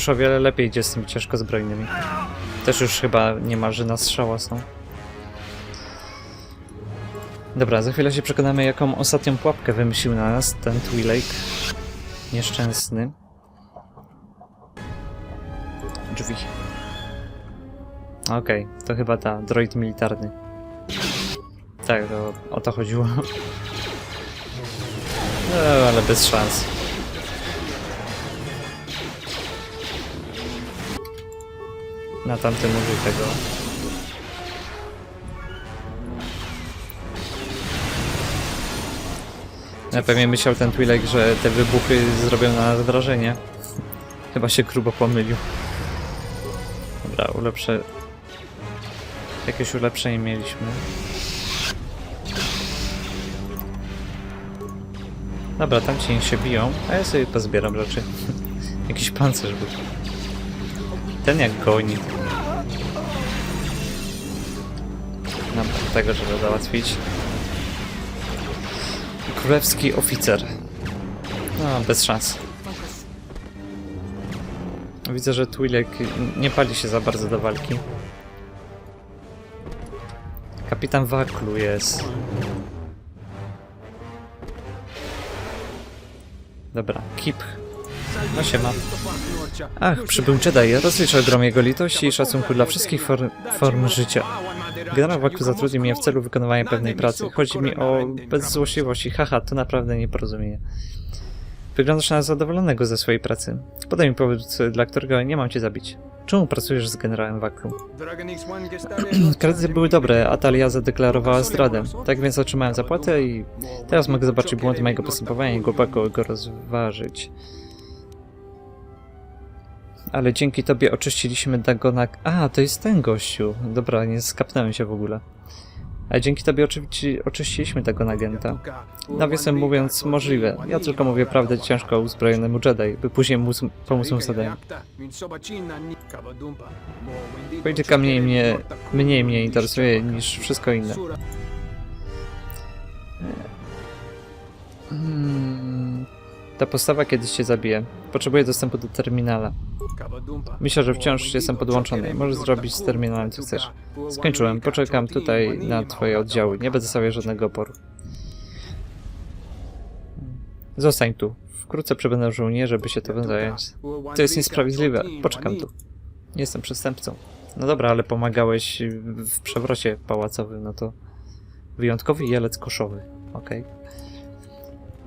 Już, o wiele lepiej idzie z tymi ciężko zbrojnymi. Też już chyba niemalże na strzała są. Dobra, za chwilę się przekonamy, jaką ostatnią pułapkę wymyślił na nas ten Twilake. Nieszczęsny. Drzwi. Okej, to chyba ta, droid militarny. Tak, to o to chodziło. No, ale bez szans. Na tamtym użyj tego. Ja pewnie myślał ten Twilek, że te wybuchy zrobią na nas wrażenie. Chyba się grubo pomylił. Dobra, ulepszę... Jakieś ulepszenie mieliśmy. Dobra, tam ci się biją, a ja sobie pozbieram rzeczy. Jakiś pancerz był. Ten jak goni. Nam tego, żeby załatwić. Królewski oficer. No, bez szans. Widzę, że Twilek nie pali się za bardzo do walki. Kapitan Waklu jest. Dobra, Kip. No się ma. Ach, przybył Jedi. Rozlicz ogrom jego litości i szacunku dla wszystkich form, form życia. Generał Waklu zatrudnił mnie w celu wykonywania pewnej pracy. Chodzi mi o bezzłośliwości. Haha, to naprawdę nieporozumienie. Wyglądasz na zadowolonego ze swojej pracy. Podaj mi powód, dla którego nie mam cię zabić. Czemu pracujesz z generałem Waklu? Kredyty były dobre, a Talia zadeklarowała zdradę. Tak więc otrzymałem zapłatę i teraz mogę zobaczyć błąd mojego postępowania i głęboko go rozważyć. Ale dzięki tobie oczyściliśmy Dagona... A, to jest ten gościu. Dobra, nie skapnąłem się w ogóle. Ale dzięki tobie oczywiście oczyściliśmy tego agenta. Nawiasem mówiąc, możliwe. Ja tylko mówię prawdę ciężko uzbrojonemu Jedi, by później móc, pomóc mu zadaniu. Polityka mniej mnie, mniej mnie interesuje niż wszystko inne. Ta postawa kiedyś cię zabije. Potrzebuję dostępu do terminala. Myślę, że wciąż jestem podłączony. Możesz zrobić z terminalem co chcesz. Skończyłem. Poczekam tutaj na twoje oddziały. Nie będę stawiał żadnego oporu. Zostań tu. Wkrótce przybędą żołnierze, by się tobą zająć. To jest niesprawiedliwe. Poczekam tu. Nie jestem przestępcą. No dobra, ale pomagałeś w przewrocie pałacowym, no to wyjątkowy jelec koszowy. Okej.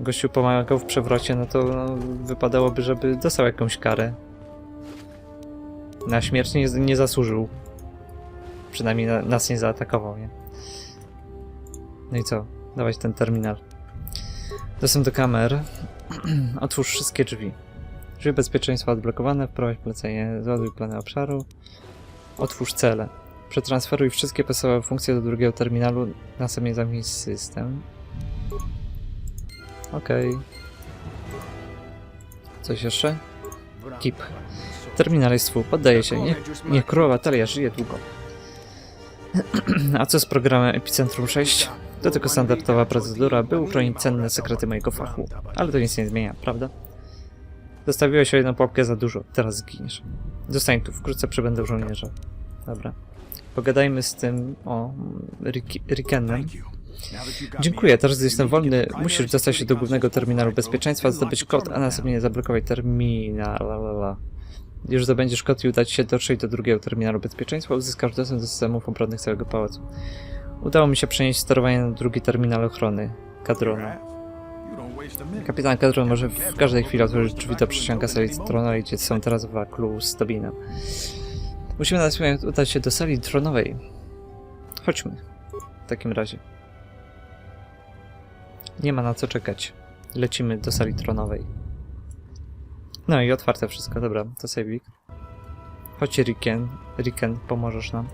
Gościu pomagał w przewrocie, no to no, wypadałoby, żeby dostał jakąś karę. Na śmierć nie, nie zasłużył. Przynajmniej na, nas nie zaatakował, nie? No i co? Dawać ten terminal. Dostęp do kamer. Otwórz wszystkie drzwi. Drzwi bezpieczeństwa odblokowane. Wprowadź polecenie. Zładuj plany obszaru. Otwórz cele. Przetransferuj wszystkie podstawowe funkcje do drugiego terminalu. Następnie zamknij system. Okej. Coś jeszcze? Kip. Terminal jest twój. Poddaję się. Niech, niech królowa Talia żyje długo. A co z programem Epicentrum 6? To tylko standardowa procedura, by uchronić cenne sekrety mojego fachu. Ale to nic nie zmienia, prawda? Zostawiłeś o jedną pułapkę za dużo. Teraz zginiesz. Zostań tu, wkrótce przybędą żołnierze. Dobra. Pogadajmy z tym... o... Rick-. Dziękuję, teraz gdy jestem wolny, musisz dostać się do głównego terminalu bezpieczeństwa, zdobyć kod, a następnie zablokować terminal. La, la, la. Już zdobędziesz kod i udać się dotrzeć do drugiego terminalu bezpieczeństwa, uzyskasz dostęp do systemów obronnych całego pałacu. Udało mi się przenieść sterowanie na drugi terminal ochrony. Kadrona. Kapitan Kadron może w każdej chwili otworzyć drzwi do przysiąga sali tronowej, gdzie są teraz Waklu z Tobinem. Musimy natychmiast udać się do sali tronowej. Chodźmy. W takim razie. Nie ma na co czekać. Lecimy do sali tronowej. No i otwarte wszystko, dobra, to sejwik. Chodź Riken, Riken, pomożesz nam.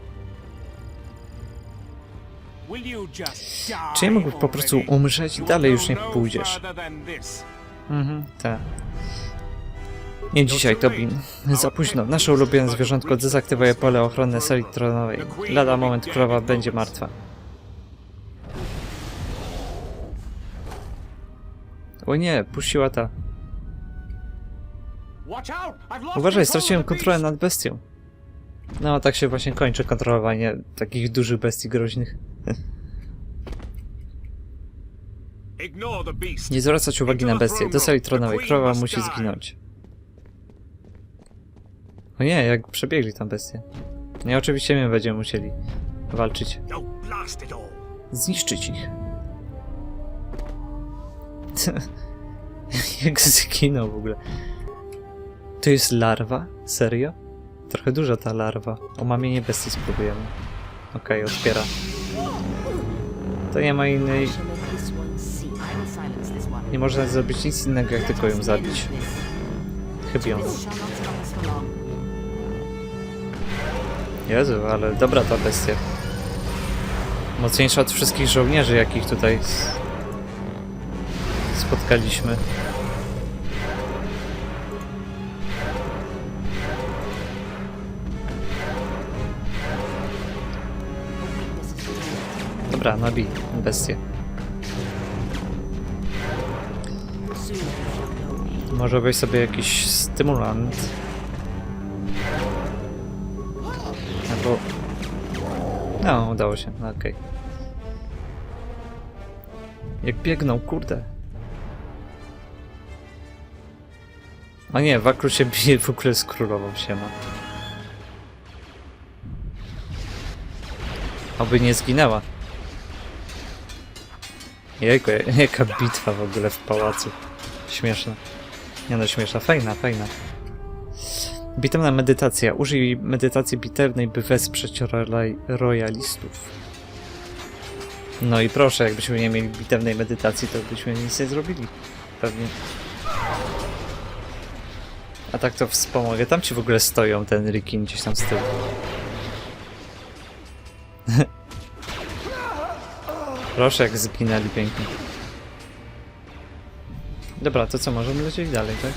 Czy nie mógłbyś po prostu umrzeć? Dalej już nie pójdziesz. Mhm, tak. Nie dzisiaj, Tobin. Za późno. Nasze ulubione zwierzątko dezaktywuje pole ochronne sali tronowej. Lada moment królowa będzie martwa. O nie, puściła ta. Uważaj, straciłem kontrolę nad bestią. No, tak się właśnie kończy kontrolowanie takich dużych bestii groźnych. Nie zwracać uwagi na bestię. Do sali tronowej. Krowa musi zginąć. O nie, jak przebiegli tam bestie. Nie, oczywiście my będziemy musieli walczyć. Zniszczyć ich. jak zginął w ogóle. To jest larwa? Serio? Trochę duża ta larwa. O bestii spróbujemy. Okej, otwiera. To nie ma innej... Nie można zrobić nic innego, jak tylko ją zabić. Chybią. Jezu, ale dobra ta bestia. Mocniejsza od wszystkich żołnierzy, jakich tutaj spotkaliśmy. Dobra, nabij bestię. Może weź sobie jakiś stymulant. Albo... No, udało się, no okej. Jak biegną, kurde. A nie, Wakru się bije w ogóle z królową, siema. Oby nie zginęła. Jaka bitwa w ogóle w pałacu. Śmieszna. Nie no, śmieszna, fajna, fajna. Bitewna medytacja. Użyj medytacji bitewnej, by wesprzeć rolaj- royalistów. No i proszę, jakbyśmy nie mieli bitewnej medytacji, to byśmy nic nie zrobili. Pewnie. A tak to wspomogę. Tam ci w ogóle stoją, ten Rikin gdzieś tam z tyłu. Proszę, jak zginęli pięknie. Dobra, to co, możemy lecieć dalej, tak?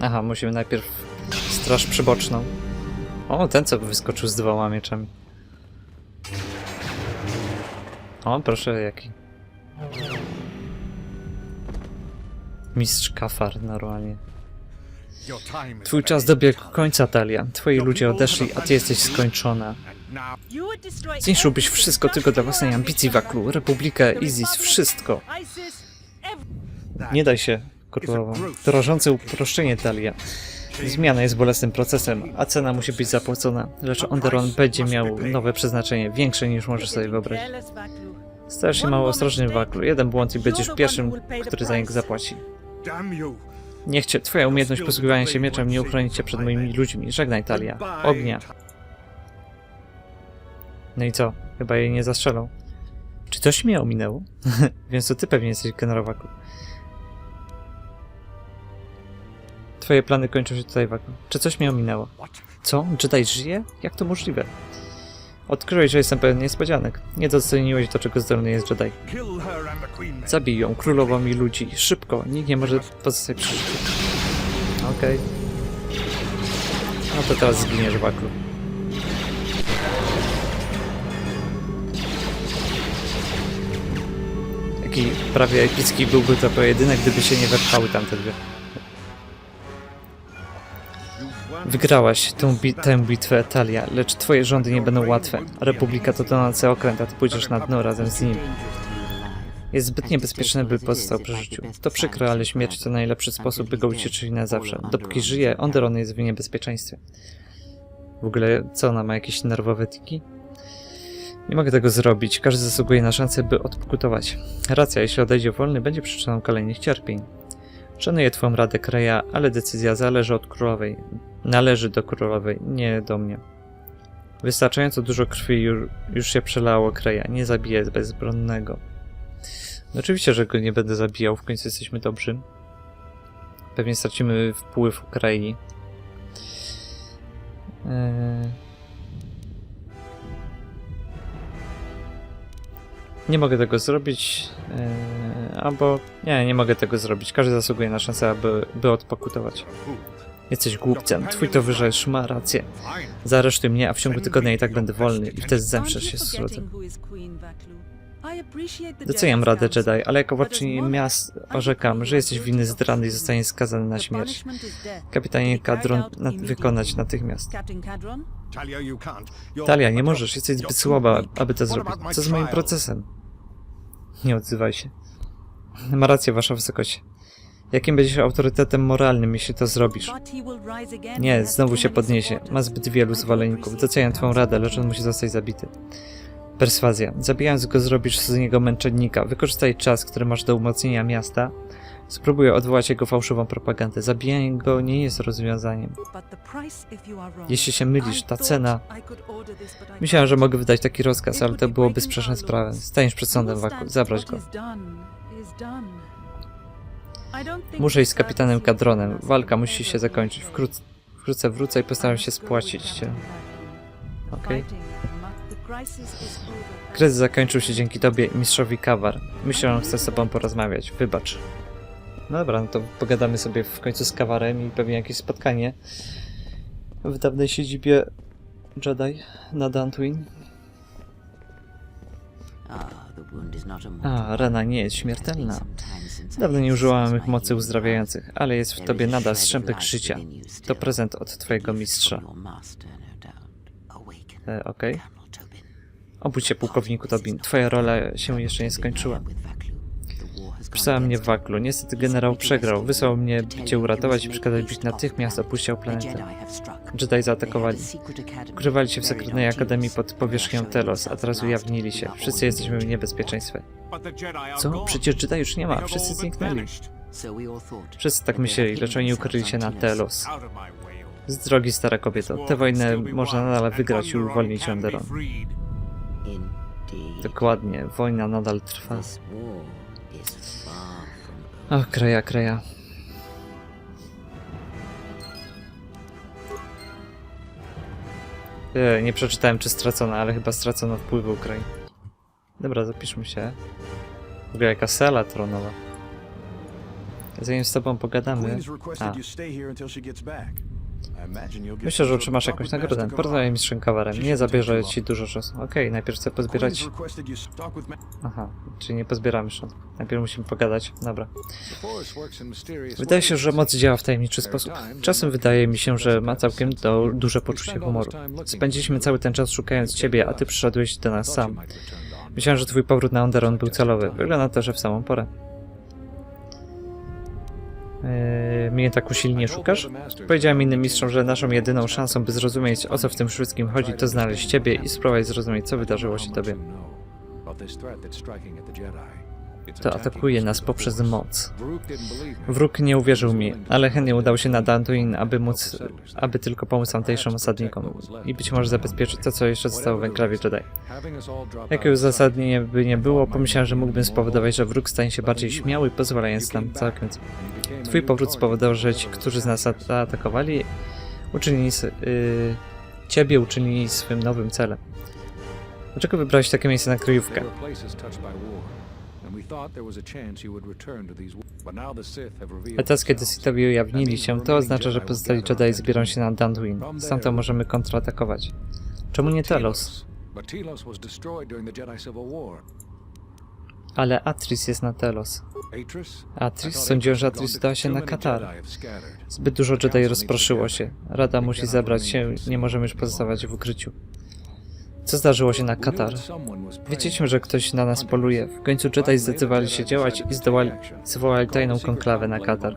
Aha, musimy najpierw straż przyboczną. O, ten co wyskoczył z dwoma mieczami. O, proszę, jaki. Mistrz Kafar, normalnie. Twój czas dobiegł końca, Talia. Twoi ludzie odeszli, a ty jesteś skończona. Zniszczyłbyś wszystko tylko dla własnej ambicji, Waklu. Republikę, Izis, wszystko. Nie daj się, królowo. To rażące uproszczenie, Talia. Zmiana jest bolesnym procesem, a cena musi być zapłacona. Lecz Onderon będzie miał nowe przeznaczenie, większe niż możesz sobie wyobrazić. Stajesz się mało ostrożny, Waklu. Jeden błąd i będziesz pierwszym, który za niego zapłaci. Niech cię, twoja umiejętność posługiwania się mieczem nie uchroni cię przed moimi ludźmi. Żegnaj, Talia. Ognia. No i co? Chyba jej nie zastrzelą. Czy coś mnie ominęło? Więc to ty pewnie jesteś generał Waklu. Twoje plany kończą się tutaj, Waklu. Czy coś mnie ominęło? Co? Jedi żyje? Jak to możliwe? Odkryłeś, że jestem pełen niespodzianek. Nie doceniłeś, do czego zdolny jest Jedi. Zabij ją, królową i ludzi. Szybko, nikt nie może pozostać przy. Okej. No to teraz zginiesz, Waklu. Jaki prawie epicki byłby to pojedynek, gdyby się nie wepchały tamte dwie. Wygrałaś tą, bi tę bitwę, Talia, lecz twoje rządy nie będą łatwe. Republika to tonący okręt, a ty pójdziesz na dno razem z nim. Jest zbyt niebezpieczny, by pozostał przy życiu. To przykre, ale śmierć to najlepszy sposób, by go ucieszyć na zawsze. Dopóki żyje, Onderon jest w niebezpieczeństwie. W ogóle, co ona ma jakieś nerwowe tiki? Nie mogę tego zrobić. Każdy zasługuje na szansę, by odpukutować. Racja, jeśli odejdzie wolny, będzie przyczyną kolejnych cierpień. Szanuję twą radę, Kreja, ale decyzja zależy od królowej. Należy do królowej, nie do mnie. Wystarczająco dużo krwi już, już się przelało, Kreja. Nie zabiję bezbronnego. No oczywiście, że go nie będę zabijał, w końcu jesteśmy dobrzy. Pewnie stracimy wpływ Ukrei. Eee... Nie mogę tego zrobić, eee, albo nie, nie mogę tego zrobić. Każdy zasługuje na szansę, aby by odpokutować. Jesteś głupcem, twój towarzysz ma rację. Zaresztuj mnie, a w ciągu tygodnia i tak będę wolny i wtedy zemszczesz się z rodem. Doceniam radę Jedi, ale jako władczyni miast orzekam, że jesteś winny zdrady i zostaniesz skazany na śmierć. Kapitanie Kadron na wykonać natychmiast. Talia, nie możesz, jesteś zbyt słaba, aby to zrobić. Co z moim procesem? Nie odzywaj się. Ma rację, wasza wysokość. Jakim będziesz autorytetem moralnym, jeśli to zrobisz? Nie, znowu się podniesie. Ma zbyt wielu zwolenników. Doceniam twą radę, lecz on musi zostać zabity. Perswazja. Zabijając go zrobisz z niego męczennika. Wykorzystaj czas, który masz do umocnienia miasta. Spróbuj odwołać jego fałszywą propagandę. Zabijanie go nie jest rozwiązaniem. Jeśli się mylisz, ta cena... Myślałem, że mogę wydać taki rozkaz, ale to byłoby sprzeczne z prawem. Staniesz przed sądem, Waku. Zabrać go. Muszę iść z kapitanem Kadronem. Walka musi się zakończyć. Wkrótce, wkrótce wrócę i postaram się spłacić cię. Okej. Kryzys zakończył się dzięki tobie i mistrzowi Kawar. Myślę, że on chce z tobą porozmawiać. Wybacz. No dobra, no to pogadamy sobie w końcu z Kawarem i pewnie jakieś spotkanie w dawnej siedzibie Jedi na Dantooine. A, rana nie jest śmiertelna. Dawno nie użyłam mych mocy uzdrawiających, ale jest w tobie nadal strzępek życia. To prezent od twojego mistrza. E, Okej. Obudź się, pułkowniku Tobin. Twoja rola się jeszcze nie skończyła. Wpisała mnie w waklu. Niestety generał przegrał. Wysłał mnie, by cię uratować i przekazać, byś natychmiast opuścił planetę. Jedi zaatakowali. Ukrywali się w sekretnej akademii pod powierzchnią Telos, a teraz ujawnili się. Wszyscy jesteśmy w niebezpieczeństwie. Co? Przecież Jedi już nie ma. Wszyscy zniknęli. Wszyscy tak myśleli, lecz oni ukryli się na Telos. Z drogi, stara kobieto. Tę wojnę można nadal wygrać i uwolnić Onderon. Dokładnie. Wojna nadal trwa. Och, kraja, kraja. E, nie przeczytałem, czy stracono, ale chyba stracono wpływy Ukrainy. Dobra, zapiszmy się. W ogóle jaka sala tronowa. Zanim z tobą pogadamy... A, myślę, że otrzymasz jakąś nagrodę. Porozmawiaj z Kawarem. Nie zabierze ci dużo czasu. Okej, najpierw chcę pozbierać... Aha, czyli nie pozbieramy szan. Najpierw musimy pogadać. Dobra. Wydaje się, że moc działa w tajemniczy sposób. Czasem wydaje mi się, że ma całkiem do, duże poczucie humoru. Spędziliśmy cały ten czas szukając ciebie, a ty przyszedłeś do nas sam. Myślałem, że twój powrót na Onderon był celowy. Wygląda to, że w samą porę. Eee, mnie tak usilnie szukasz? Powiedziałem innym mistrzom, że naszą jedyną szansą, by zrozumieć, o co w tym wszystkim chodzi, to znaleźć ciebie i spróbować zrozumieć, co wydarzyło się tobie. To atakuje nas poprzez moc. Wróg nie uwierzył mi, ale chętnie udał się na Dantooine, aby móc, aby tylko pomóc tamtejszym osadnikom i być może zabezpieczyć to, co jeszcze zostało w enklawie Jedi. Jakie uzasadnienie by nie było, pomyślałem, że mógłbym spowodować, że wróg stanie się bardziej śmiały, pozwalając nam całkiem... Twój powrót spowodował, że ci, którzy z nas zaatakowali, uczynili... Yy, ciebie uczynili swym nowym celem. Dlaczego wybrałeś takie miejsce na kryjówkę? A teraz, kiedy Sithowie ujawnili się, to oznacza, że pozostali Jedi zbiorą się na Dantooine. Stamtąd możemy kontratakować. Czemu nie Telos? Ale Atris jest na Telos. Atris? Sądziłem, że Atris udała się na Katar. Zbyt dużo Jedi rozproszyło się. Rada musi zebrać się, nie możemy już pozostawać w ukryciu. Co zdarzyło się na Katar? Wiedzieliśmy, że ktoś na nas poluje. W końcu Jedi zdecydowali się działać i zdołali, zwołali tajną konklawę na Katar.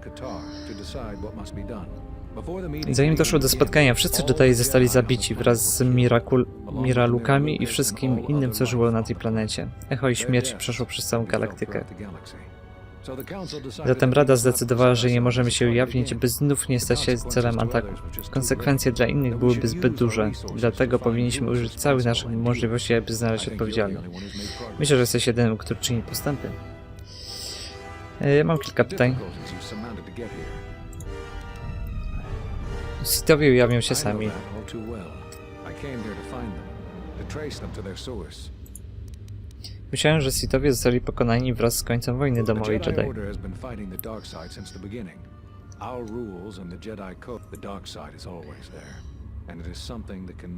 Zanim doszło do spotkania, wszyscy Jedi zostali zabici wraz z Mirakul, Miralukami i wszystkim innym, co żyło na tej planecie. Echo i śmierci przeszło przez całą galaktykę. Zatem Rada zdecydowała, że nie możemy się ujawnić, by znów nie stać się celem ataku. Konsekwencje dla innych byłyby zbyt duże, dlatego powinniśmy użyć całych naszych możliwości, aby znaleźć odpowiedzialnych. Myślę, że jesteś jedynym, który czyni postępy. E, mam kilka pytań. Sithowie ujawnią się sami. Myślałem, że Sithowie zostali pokonani wraz z końcem wojny domowej Jedi.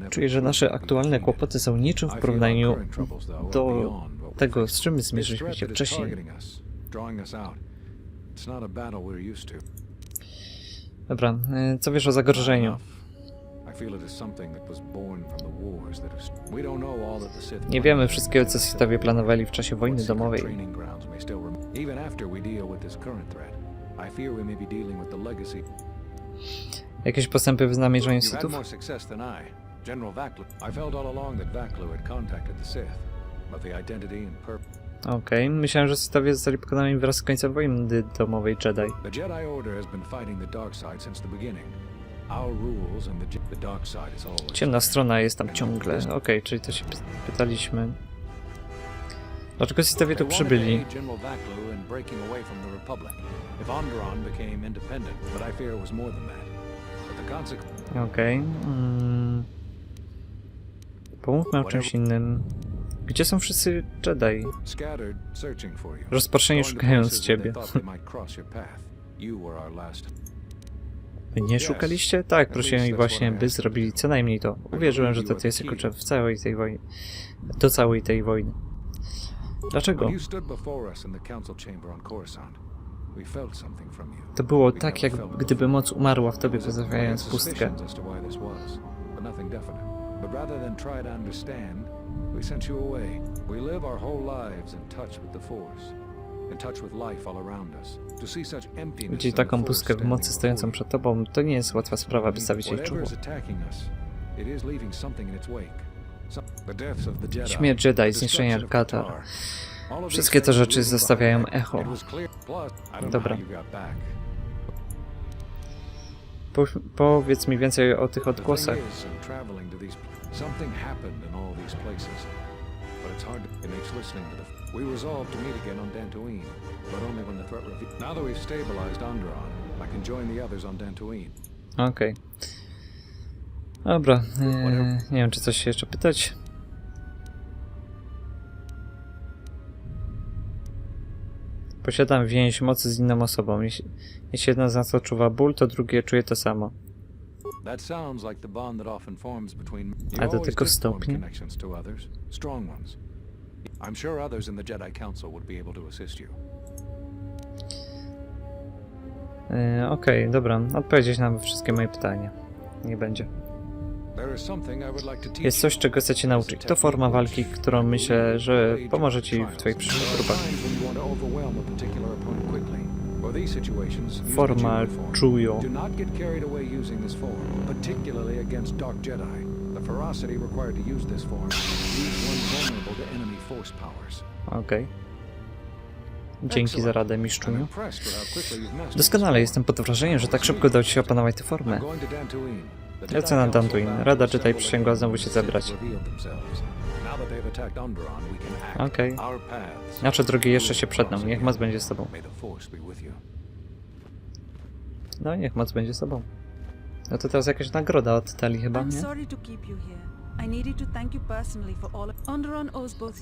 Czuję, że nasze aktualne kłopoty są niczym w porównaniu do tego, z czym zmierzyliśmy się wcześniej. Dobra, e, co wiesz o zagrożeniu? Nie wiemy wszystkiego, co Sithowie planowali w czasie wojny domowej. Jakieś postępy w had Sithów? General Vaklu. I felt all along that Vaklu had contacted the Sith, but the identity and purpose. Okej, myślałem, że Sithowie zostali pokonani wraz z końcem wojny domowej Jedi. The Jedi Order has been fighting the dark side since the beginning. Our rules and the, Je- the dark side is always. Ciemna strona jest tam ciągle. Okej, czyli to się py- pytaliśmy. Dlaczego Sithowie tu przybyli? Okej. Mm. Pomówmy o czymś innym. Gdzie są wszyscy Jedi? To szukając ciebie. Nie szukaliście? Tak, prosiłem ich właśnie, by zrobili co najmniej to. Uwierzyłem, że to ty jesteś kluczem w całej tej wojnie. Do całej tej wojny. Dlaczego? To było tak, jak gdyby moc umarła w tobie, pozostawiając pustkę. but nothing definite. But rather than try to understand, we sent you away. We live our whole lives in touch with the Force, in touch with life all around us. To see such emptiness Widzieć taką pustkę w mocy stojącą przed tobą, to nie jest łatwa sprawa, by stawić jej Jedi, Śmierć Jedi, zniszczenie of Wszystkie te rzeczy zostawiają echo. Dobra. Po, powiedz mi więcej o tych odgłosach. thing is, in traveling to these, something happened in all these places, but it's hard. To, it makes listening to the. We resolved to meet again on Dantooine, but only when the threat revealed. Now that we've stabilized Onderon, I can join the others on Dantooine. Okej. Dobra, e, nie wiem, czy coś się jeszcze pytać. Posiadam więź mocy z inną osobą. Jeśli, jeśli jedna z nas odczuwa ból, to drugie czuje to samo. A do tego stopnia? I'm sure others in the Jedi Council would be able to assist you. E, Okej, dobra, odpowiedzieć na wszystkie moje pytania. Nie będzie. Jest coś, czego chcę cię nauczyć. To forma walki, którą myślę, że pomoże ci w twoich przyszłych the Forma czują. Okej. Dzięki za radę, mastered Doskonale, jestem pod wrażeniem, że tak szybko udało ci się opanować tę form. formę. Lecę na Dantooine. Rada several przysięgła znowu się zebrać. Okej. Paths Nasze drogi jeszcze się przed nami. Niech moc będzie z tobą. No, niech moc będzie z tobą. No to teraz jakaś nagroda od Tali chyba, nie?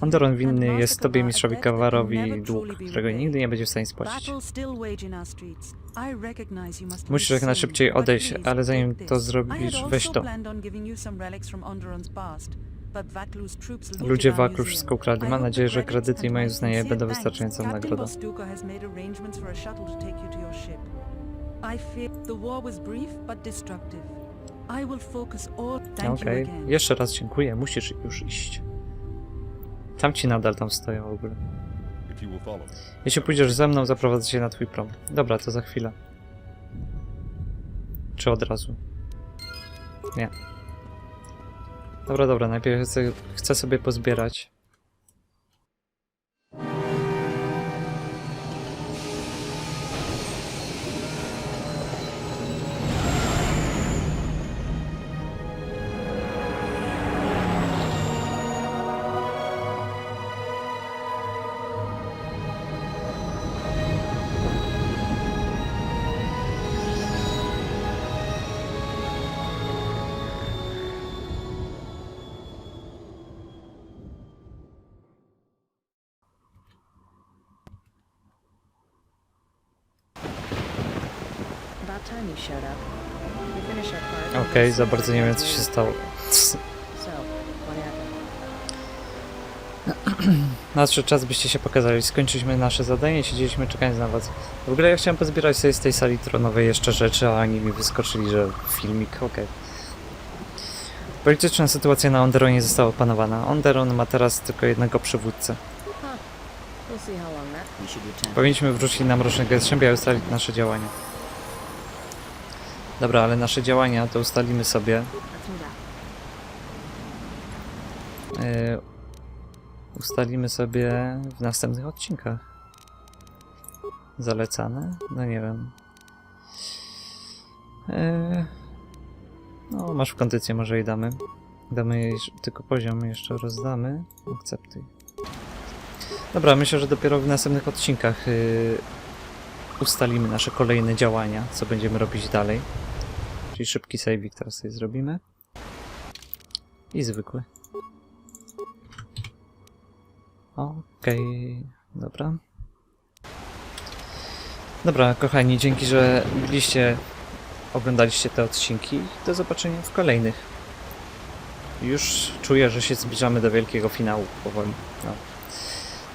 Onderon winny jest tobie mistrzowi Kawarowi dług, którego nigdy nie będzie w stanie spłacić. Musisz jak najszybciej odejść, ale zanim to zrobisz, weź to. Ludzie museum. wszystko ukradli. Mam nadzieję, że kredyty i moje uznanie będą wystarczającą nagrodą. I fear the war was brief but destructive. Okej, again. jeszcze raz dziękuję. Musisz już iść. Tamci nadal tam stoją w ogóle. Jeśli pójdziesz ze mną, zaprowadzę cię na twój prom. Dobra, to za chwilę. Czy od razu? Nie. Dobra, dobra, najpierw chcę, chcę sobie pozbierać. Okej, za bardzo nie wiem co się stało. Nadszedł czas, byście się pokazali. Skończyliśmy nasze zadanie, siedzieliśmy czekając na was. W ogóle ja chciałem pozbierać sobie z tej sali tronowej jeszcze rzeczy, a oni mi wyskoczyli, że filmik, okej. Polityczna sytuacja na Onderonie została opanowana. Onderon ma teraz tylko jednego przywódcę. Powinniśmy wrócić na Mrocznego Jastrzębia i ustalić nasze działania. Dobra, ale nasze działania to ustalimy sobie. Yy, ustalimy sobie w następnych odcinkach. Zalecane? No nie wiem. Yy, no, masz w kondycję, może jej damy. Damy jej tylko poziom, jeszcze rozdamy. Akceptuj. Dobra, myślę, że dopiero w następnych odcinkach yy, ustalimy nasze kolejne działania, co będziemy robić dalej. Czyli szybki saving teraz sobie zrobimy. I zwykły. Okej, dobra. Dobra, kochani, dzięki, że byliście, oglądaliście te odcinki. Do zobaczenia w kolejnych. Już czuję, że się zbliżamy do wielkiego finału powoli. No.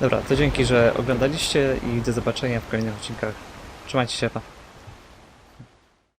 Dobra, to dzięki, że oglądaliście i do zobaczenia w kolejnych odcinkach. Trzymajcie się, pa.